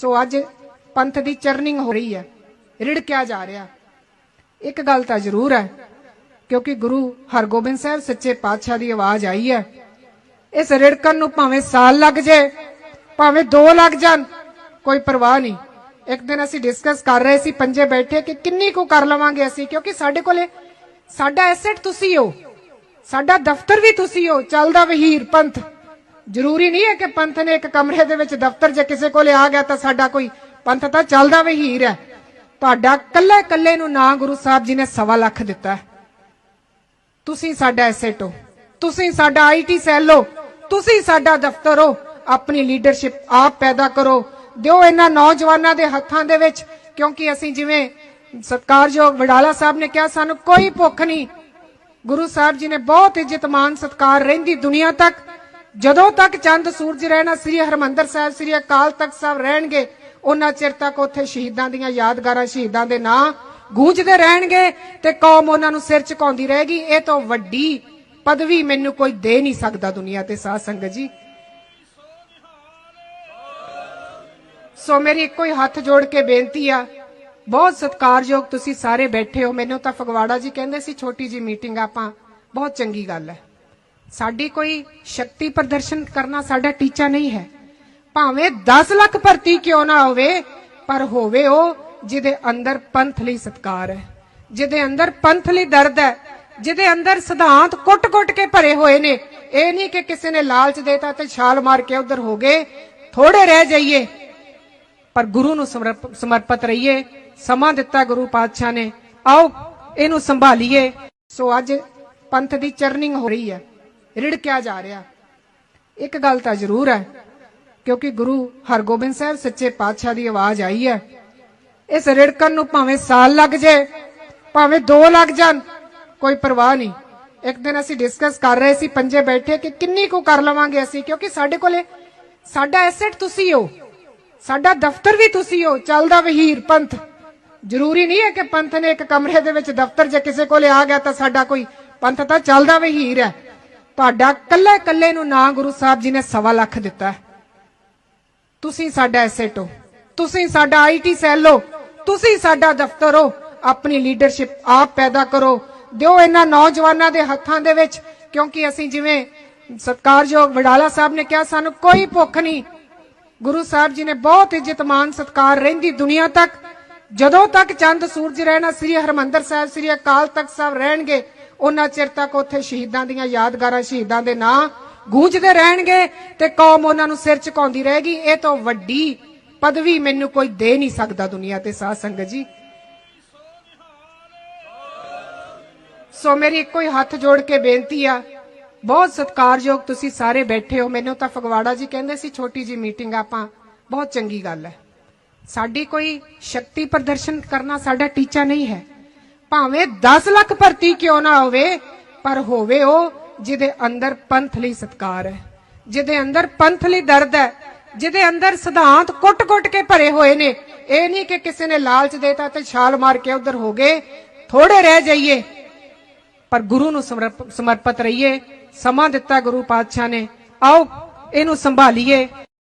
ਸੋ ਅੱਜ ਪੰਥ ਦੀ ਚਰਨਿੰਗ ਹੋ ਰਹੀ ਹੈ। ਰਿੜਕਿਆ ਜਾ ਰਿਹਾ? ਇੱਕ ਗੱਲ ਤਾਂ ਜ਼ਰੂਰ ਹੈ, ਕਿਉਂਕਿ ਗੁਰੂ ਹਰਗੋਬਿੰਦ ਸਾਹਿਬ ਸੱਚੇ ਪਾਤਸ਼ਾਹ ਦੀ ਆਵਾਜ਼ ਆਈ ਹੈ। ਇਸ ਰਿੜਕਣ ਨੂੰ ਭਾਵੇਂ ਸਾਲ ਲੱਗ ਜੇ, ਭਾਵੇਂ 2 ਲੱਗ ਜਾਣ, ਕੋਈ ਪਰਵਾਹ ਨਹੀਂ। ਇੱਕ ਦਿਨ ਅਸੀਂ ਡਿਸਕਸ ਕਰ ਰਹੇ ਸੀ ਪੰਜੇ ਬੈਠੇ ਕਿ ਕਿੰਨੀ ਕੁ ਕਰ ਲਵਾਂਗੇ ਅਸੀਂ, ਕਿਉਂਕਿ ਸਾਡੇ ਕੋਲੇ ਸਾਡਾ ਐਸੈਟ ਤੁਸੀਂ ਹੋ, ਸਾਡਾ ਦਫ਼ਤਰ ਵੀ ਤੁਸੀਂ ਹੋ, ਚੱਲਦਾ ਵਹੀਰ ਪੰਥ। ਜ਼ਰੂਰੀ ਨਹੀਂ ਹੈ ਕਿ ਪੰਥ ਨੇ ਇੱਕ ਕਮਰੇ ਦੇ ਵਿੱਚ ਦਫ਼ਤਰ ਜੇ ਕਿਸੇ ਕੋਲੇ ਆ ਗਿਆ ਤਾਂ ਸਾਡਾ ਕੋਈ ਪੰਥ ਤਾਂ ਚੱਲਦਾ ਵਹੀਰ ਹੈ। ਤੁਹਾਡਾ ਕੱਲੇ ਕੱਲੇ ਨੂੰ ਨਾ ਗੁਰੂ ਸਾਹਿਬ ਜੀ ਨੇ ਸਵਾ ਲੱਖ ਦਿੱਤਾ ਤੁਸੀਂ ਸਾਡਾ ਐਸੈਟ ਹੋ। ਤੁਸੀਂ ਸਾਡਾ ਆਈਟੀ ਸੈੱਲ ਹੋ। ਤੁਸੀਂ ਸਾਡਾ ਦਫ਼ਤਰ ਹੋ। ਆਪਣੀ ਲੀਡਰਸ਼ਿਪ ਆਪ ਪੈਦਾ ਕਰੋ। ਦਿਓ ਇਹਨਾਂ ਨੌਜਵਾਨਾਂ ਦੇ ਹੱਥਾਂ ਦੇ ਵਿੱਚ, ਕਿਉਂਕਿ ਅਸੀਂ ਜਿਵੇਂ ਸਤਕਾਰਯੋਗ ਵਡਾਲਾ ਸਾਹਿਬ ਨੇ ਕਿਹਾ, ਸਾਨੂੰ ਕੋਈ ਭੁੱਖ ਨਹੀਂ। ਗੁਰੂ ਸਾਹਿਬ ਜੀ ਨੇ ਬਹੁਤ ਇੱਜ਼ਤ ਮਾਨ ਸਤਕਾਰ ਰਹਿੰਦੀ ਦੁਨੀਆ ਤੱਕ। ਜਦੋਂ ਤੱਕ ਚੰਦ ਸੂਰਜ ਰਹਿਣਾ ਸ੍ਰੀ ਹਰਮੰਦਰ ਸਾਹਿਬ, ਸ੍ਰੀ ਅਕਾਲ ਤਖਤ ਸਾਹਿਬ ਰਹਿਣਗੇ, ਉਹਨਾਂ ਚਿਰ ਤੱਕ ਉੱਥੇ ਸ਼ਹੀਦਾਂ ਦੀਆਂ ਯਾਦਗਾਰਾਂ, ਸ਼ਹੀਦਾਂ ਦੇ ਨਾਂ ਗੂੰਜਦੇ ਰਹਿਣਗੇ ਤੇ ਕੌਮ ਉਹਨਾਂ ਨੂੰ ਸਿਰ ਝੁਕਾਉਂਦੀ ਰਹੇਗੀ। ਇਹ ਤੋਂ ਵੱਡੀ ਪਦਵੀ ਮੈਨੂੰ ਕੋਈ ਦੇ ਨਹੀਂ ਸਕਦਾ ਦੁਨੀਆ ਤੇ, ਸਾਧ ਸੰਗਤ ਜੀ। ਸੋ ਮੇਰੀ ਇੱਕੋ ਹੀ ਹੱਥ ਜੋੜ ਕੇ ਬੇਨਤੀ ਆ, ਬਹੁਤ ਸਤਿਕਾਰਯੋਗ ਤੁਸੀਂ ਸਾਰੇ ਬੈਠੇ ਹੋ। ਮੈਨੂੰ ਤਾਂ ਫਗਵਾੜਾ ਜੀ ਕਹਿੰਦੇ ਸੀ, ਛੋਟੀ ਜੀ ਮੀਟਿੰਗ ਆਪਾਂ, ਬਹੁਤ ਚੰਗੀ ਗੱਲ ਹੈ। ਸਾਡੀ ਕੋਈ ਸ਼ਕਤੀ ਪ੍ਰਦਰਸ਼ਨ ਕਰਨਾ ਸਾਡਾ ਟੀਚਾ ਨਹੀਂ ਹੈ। ਭਾਵੇਂ 10 ਲੱਖ ਭਰਤੀ ਕਿਉਂ ਨਾ ਹੋਵੇ, ਪਰ ਹੋਵੇ ਉਹ ਜਿਹਦੇ ਅੰਦਰ ਪੰਥ ਲਈ ਸਤਕਾਰ ਹੈ, ਜਿਹਦੇ ਅੰਦਰ ਪੰਥ ਲਈ ਦਰਦ ਹੈ, ਜਿਹਦੇ ਅੰਦਰ ਸਿਧਾਂਤ ਕੁੱਟ-ਕੁੱਟ ਕੇ ਭਰੇ ਹੋਏ ਨੇ। ਇਹ ਨਹੀਂ ਕਿ ਕਿਸੇ ਨੇ ਲਾਲਚ ਦੇਤਾ ਤੇ ਛਾਲ ਮਾਰ ਕੇ ਉਧਰ ਹੋ ਗਏ ਥੋੜੇ ਰਹਿ ਜਾਈਏ, ਪਰ ਗੁਰੂ ਨੂੰ ਸਮਰਪ- ਸਮਰਪਿਤ ਰਹੀਏ, ਸਮਾਂ ਦਿੱਤਾ ਗੁਰੂ ਪਾਤਸ਼ਾਹ ਨੇ, ਆਓ ਇਹਨੂੰ ਸੰਭਾਲੀਏ। ਸੋ ਅੱਜ ਪੰਥ ਦੀ ਚਰਨਿੰਗ ਹੋ ਰਹੀ ਹੈ। ਰਿੜਕਿਆ ਜਾ ਰਿਹਾ। ਇੱਕ ਗੱਲ ਤਾਂ ਜ਼ਰੂਰ ਹੈ, ਕਿਉਂਕਿ ਗੁਰੂ ਹਰਗੋਬਿੰਦ ਸਾਹਿਬ ਸੱਚੇ ਪਾਤਸ਼ਾਹ ਦੀ ਆਵਾਜ਼ ਆਈ ਹੈ। ਇਸ ਰਿੜਕਣ ਨੂੰ ਭਾਵੇਂ ਸਾਲ ਲੱਗ ਜੇ, ਭਾਵੇਂ 2 ਲੱਗ ਜਾਣ, ਕੋਈ ਪਰਵਾਹ ਨਹੀਂ। ਇੱਕ ਦਿਨ ਅਸੀਂ ਡਿਸਕਸ ਕਰ ਰਹੇ ਸੀ ਪੰਜੇ ਬੈਠੇ ਕਿ ਕਿੰਨੀ ਕੁ ਕਰ ਲਵਾਂਗੇ ਅਸੀਂ, ਕਿਉਂਕਿ ਸਾਡੇ ਕੋਲੇ ਸਾਡਾ ਐਸੈਟ ਤੁਸੀਂ ਹੋ, ਸਾਡਾ ਦਫ਼ਤਰ ਵੀ ਤੁਸੀਂ ਹੋ, ਚੱਲਦਾ ਵਹੀਰ, ਪੰਥ। ਜ਼ਰੂਰੀ ਨਹੀਂ ਹੈ ਕਿ ਪੰਥ ਨੇ ਇੱਕ ਕਮਰੇ ਦੇ ਵਿੱਚ ਦਫ਼ਤਰ ਜੇ ਕਿਸੇ ਕੋਲੇ ਆ ਗਿਆ ਤਾਂ ਸਾਡਾ ਕੋਈ ਪੰਥ ਤਾਂ ਚੱਲਦਾ ਵਹੀਰ ਹੈ। ਤੁਹਾਡਾ ਕੱਲੇ ਕੱਲੇ ਨੂੰ ਨਾ ਗੁਰੂ ਸਾਹਿਬ ਜੀ ਨੇ ਸਵਾ ਲੱਖ ਦਿੱਤਾ ਤੁਸੀਂ ਸਾਡਾ ਐਸੈਟ ਹੋ। ਤੁਸੀਂ ਸਾਡਾ ਆਈਟੀ ਸੈੱਲ ਹੋ। ਤੁਸੀਂ ਸਾਡਾ ਦਫ਼ਤਰ ਹੋ। ਆਪਣੀ ਲੀਡਰਸ਼ਿਪ ਆਪ ਪੈਦਾ ਕਰੋ। ਦਿਓ ਇਹਨਾਂ ਨੌਜਵਾਨਾਂ ਦੇ ਹੱਥਾਂ ਦੇ ਵਿੱਚ, ਕਿਉਂਕਿ ਅਸੀਂ ਜਿਵੇਂ ਸਤਕਾਰਯੋਗ ਵਡਾਲਾ ਸਾਹਿਬ ਨੇ ਕਿਹਾ, ਸਾਨੂੰ ਕੋਈ ਭੁੱਖ ਨਹੀਂ। ਗੁਰੂ ਸਾਹਿਬ ਜੀ ਨੇ ਬਹੁਤ ਇੱਜ਼ਤ ਮਾਨ ਸਤਕਾਰ ਰਹਿੰਦੀ ਦੁਨੀਆ ਤੱਕ। ਜਦੋਂ ਤੱਕ ਚੰਦ ਸੂਰਜ ਰਹਿਣਾ, ਸ੍ਰੀ ਹਰਮੰਦਰ ਸਾਹਿਬ, ਸ੍ਰੀ ਅਕਾਲ ਤਖਤ ਸਾਹਿਬ ਰਹਿਣਗੇ ਉਹਨਾਂ ਚਿਰ ਤੱਕ ਉੱਥੇ ਸ਼ਹੀਦਾਂ ਦੀਆਂ ਯਾਦਗਾਰਾਂ ਸ਼ਹੀਦਾਂ ਦੇ ਨਾਂ ਗੂੰਜਦੇ ਰਹਿਣਗੇ ਤੇ ਕੌਮ ਉਹਨਾਂ ਨੂੰ ਸਿਰ ਝੁਕਾਉਂਦੀ ਰਹੇਗੀ। ਇਹ ਤੋਂ ਵੱਡੀ ਪਦਵੀ ਮੈਨੂੰ ਕੋਈ ਦੇ ਨਹੀਂ ਸਕਦਾ ਦੁਨੀਆ ਤੇ ਸਾਧ ਸੰਗਤ ਜੀ। ਸੋ ਮੇਰੀ ਇੱਕੋ ਹੀ ਹੱਥ ਜੋੜ ਕੇ ਬੇਨਤੀ ਆ, ਬਹੁਤ ਸਤਿਕਾਰਯੋਗ ਤੁਸੀਂ ਸਾਰੇ ਬੈਠੇ ਹੋ। ਮੈਨੂੰ ਤਾਂ ਫਗਵਾੜਾ ਜੀ ਕਹਿੰਦੇ ਸੀ, ਛੋਟੀ ਜੀ ਮੀਟਿੰਗ ਆਪਾਂ, ਬਹੁਤ ਚੰਗੀ ਗੱਲ ਹੈ। ਸਾਡੀ ਕੋਈ ਸ਼ਕਤੀ ਪ੍ਰਦਰਸ਼ਨ ਕਰਨਾ ਸਾਡਾ ਟੀਚਾ ਨਹੀਂ ਹੈ। ਭਾਵੇਂ 10 ਲੱਖ ਭਰਤੀ ਕਿਉਂ ਨਾ ਹੋਵੇ, ਪਰ ਹੋਵੇ ਉਹ ਜਿਹਦੇ ਅੰਦਰ ਪੰਥ ਲਈ ਸਤਕਾਰ ਹੈ, ਜਿਹਦੇ ਅੰਦਰ ਪੰਥ ਲਈ ਦਰਦ ਹੈ, ਜਿਹਦੇ ਅੰਦਰ ਸਿਧਾਂਤ ਕੁੱਟ-ਕੁੱਟ ਕੇ ਭਰੇ ਹੋਏ ਨੇ। ਇਹ ਨਹੀਂ ਕਿ ਕਿਸੇ ਨੇ ਲਾਲਚ ਦੇਤਾ ਤੇ ਛਾਲ ਮਾਰ ਕੇ ਉਧਰ ਹੋ ਗਏ ਥੋੜੇ ਰਹਿ ਜਾਈਏ। ਪਰ ਗੁਰੂ ਨੂੰ ਸਮਰਪ- ਸਮਰਪਿਤ ਰਹੀਏ, ਸਮਾਂ ਦਿੱਤਾ ਗੁਰੂ ਪਾਤਸ਼ਾਹ ਨੇ, ਆਓ ਇਹਨੂੰ ਸੰਭਾਲੀਏ।